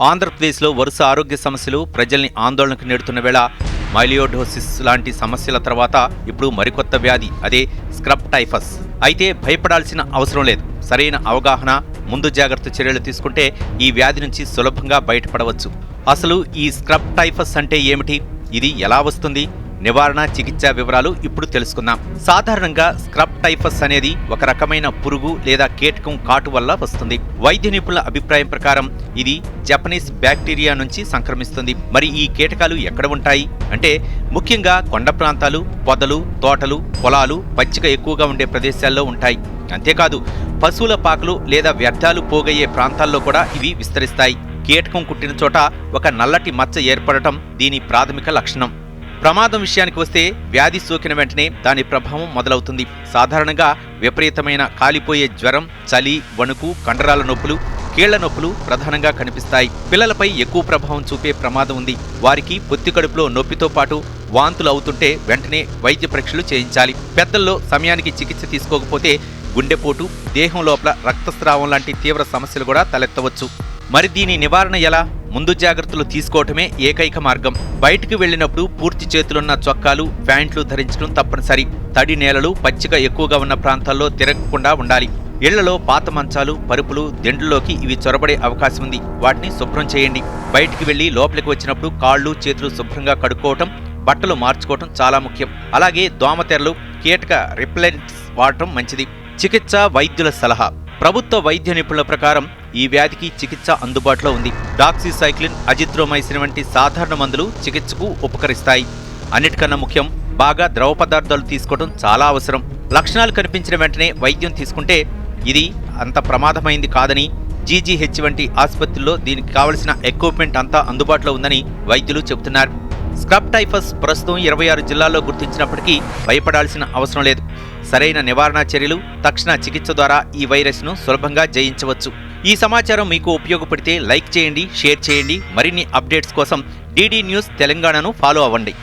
ఆంధ్రప్రదేశ్లో వరుస ఆరోగ్య సమస్యలు ప్రజల్ని ఆందోళనకు నెడుతున్న వేళ మైలియోడోసిస్ లాంటి సమస్యల తర్వాత ఇప్పుడు మరికొత్త వ్యాధి అదే స్క్రబ్ టైఫస్. అయితే భయపడాల్సిన అవసరం లేదు. సరైన అవగాహన ముందు జాగ్రత్త చర్యలు తీసుకుంటే ఈ వ్యాధి నుంచి సులభంగా బయటపడవచ్చు. అసలు ఈ స్క్రబ్ టైఫస్ అంటే ఏమిటి? ఇది ఎలా వస్తుంది? నివారణ చికిత్స వివరాలు ఇప్పుడు తెలుసుకుందాం. సాధారణంగా స్క్రబ్ టైఫస్ అనేది ఒక రకమైన పురుగు లేదా కీటకం కాటు వల్ల వస్తుంది. వైద్య నిపుణుల అభిప్రాయం ప్రకారం ఇది జపనీస్ బ్యాక్టీరియా నుంచి సంక్రమిస్తుంది. మరి ఈ కీటకాలు ఎక్కడ ఉంటాయి? అంటే ముఖ్యంగా కొండ ప్రాంతాలు పొదలు తోటలు పొలాలు పచ్చిక ఎక్కువగా ఉండే ప్రదేశాల్లో ఉంటాయి. అంతేకాదు పశువుల పాకలు లేదా వ్యర్థాలు పోగయ్యే ప్రాంతాల్లో కూడా ఇవి విస్తరిస్తాయి. కీటకం కుట్టిన చోట ఒక నల్లటి మచ్చ ఏర్పడటం దీని ప్రాథమిక లక్షణం. ప్రమాదం విషయానికి వస్తే వ్యాధి సోకిన వెంటనే దాని ప్రభావం మొదలవుతుంది. సాధారణంగా విపరీతమైన కాలిపోయే జ్వరం చలి వణుకు కండరాల నొప్పులు కీళ్ళ నొప్పులు ప్రధానంగా కనిపిస్తాయి. పిల్లలపై ఎక్కువ ప్రభావం చూపే ప్రమాదం ఉంది. వారికి పొత్తి కడుపులో నొప్పితో పాటు వాంతులు అవుతుంటే వెంటనే వైద్య పరీక్షలు చేయించాలి. పెద్దల్లో సమయానికి చికిత్స తీసుకోకపోతే గుండెపోటు దేహం లోపల రక్తస్రావం లాంటి తీవ్ర సమస్యలు కూడా తలెత్తవచ్చు. మరి దీని నివారణ ఎలా? ముందు జాగ్రత్తలు తీసుకోవటమే ఏకైక మార్గం. బయటికి వెళ్ళినప్పుడు పూర్తి చేతులున్న చొక్కాలు ప్యాంట్లు ధరించడం తప్పనిసరి. తడి నేలలు పచ్చిక ఎక్కువగా ఉన్న ప్రాంతాల్లో తిరగకుండా ఉండాలి. ఇళ్ళలో పాత మంచాలు పరుపులు దిండ్లలోకి ఇవి చొరబడే అవకాశం ఉంది. వాటిని శుభ్రం చేయండి. బయటికి వెళ్ళి లోపలికి వచ్చినప్పుడు కాళ్ళు చేతులు శుభ్రంగా కడుక్కోవటం బట్టలు మార్చుకోవటం చాలా ముఖ్యం. అలాగే దోమతెరలు కీటక రిప్లెంట్స్ వాడటం మంచిది. చికిత్స వైద్యుల సలహా. ప్రభుత్వ వైద్య నిపుణుల ప్రకారం ఈ వ్యాధికి చికిత్స అందుబాటులో ఉంది. డాక్సిసైక్లిన్ అజిత్రోమైసిన్ వంటి సాధారణ మందులు చికిత్సకు ఉపకరిస్తాయి. అన్నిటికన్నా ముఖ్యం బాగా ద్రవ పదార్థాలు తీసుకోవడం చాలా అవసరం. లక్షణాలు కనిపించిన వెంటనే వైద్యం తీసుకుంటే ఇది అంత ప్రమాదమైంది కాదని జీజీహెచ్ వంటి ఆసుపత్రుల్లో దీనికి కావలసిన ఎక్విప్మెంట్ అంతా అందుబాటులో ఉందని వైద్యులు చెబుతున్నారు. స్క్రబ్ టైఫస్ ప్రస్తుతం ఇరవై ఆరు జిల్లాల్లో గుర్తించినప్పటికీ భయపడాల్సిన అవసరం లేదు. సరైన నివారణ చర్యలు తక్షణ చికిత్స ద్వారా ఈ వైరస్ను సులభంగా జయించవచ్చు. ఈ సమాచారం మీకు ఉపయోగపడితే లైక్ చేయండి షేర్ చేయండి. మరిన్ని అప్డేట్స్ కోసం డీడీ న్యూస్ తెలంగాణను ఫాలో అవ్వండి.